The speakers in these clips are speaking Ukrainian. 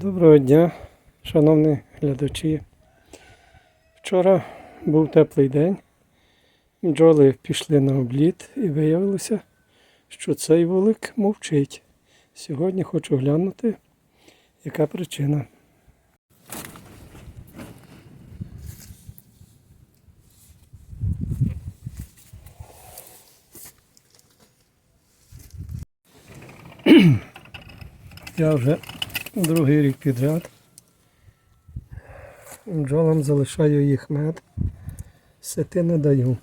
Доброго дня, шановні глядачі. Вчора був теплий день. Бджоли пішли на обліт і виявилося, що цей вулик мовчить. Сьогодні хочу глянути, яка причина. Я вже другий рік підряд. Бджолам залишаю їх мед, сети не даю.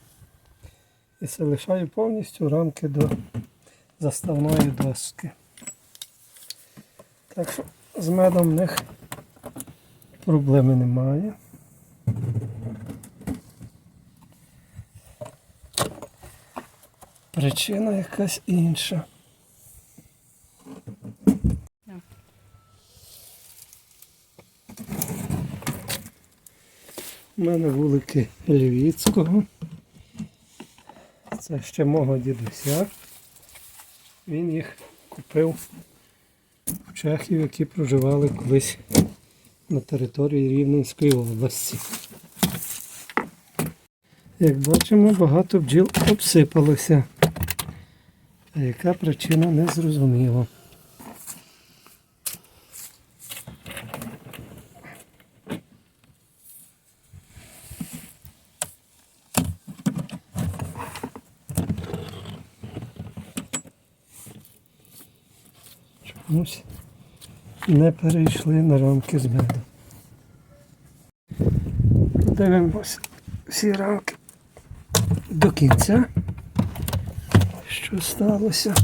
І залишаю повністю рамки до заставної доски. Так що з медом в них проблеми немає. Причина якась інша. У мене вулики Львівського. Це ще мого дідуся. Він їх купив в чехів, які проживали колись на території Рівненської області. Як бачимо, багато бджіл обсипалося. А яка причина не зрозуміла. Чомусь не перейшли на рамки з меду. Дивимося всі рамки до кінця. Що сталося?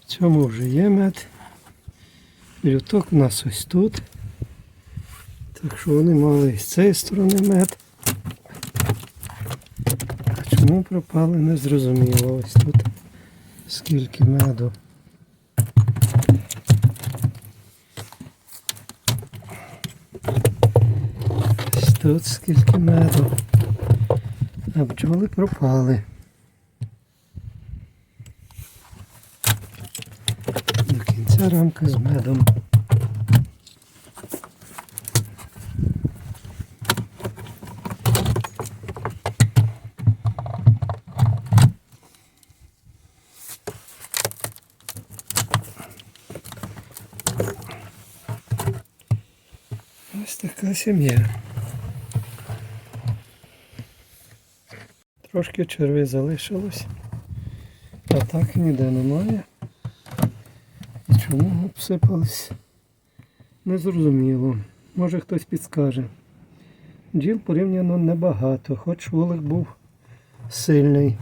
В цьому вже є мед. Люток у нас ось тут. Так що вони мали і з цієї сторони мед. А чому пропали, не зрозуміло. Ось тут скільки меду. Ось тут скільки меду. А бджоли пропали. До кінця рамка з медом. Ось така сім'я. Трошки черви залишилось, а так ніде немає. Чому обсипались? Незрозуміло. Може хтось підскаже. Джіл порівняно небагато, хоч вулик був сильний.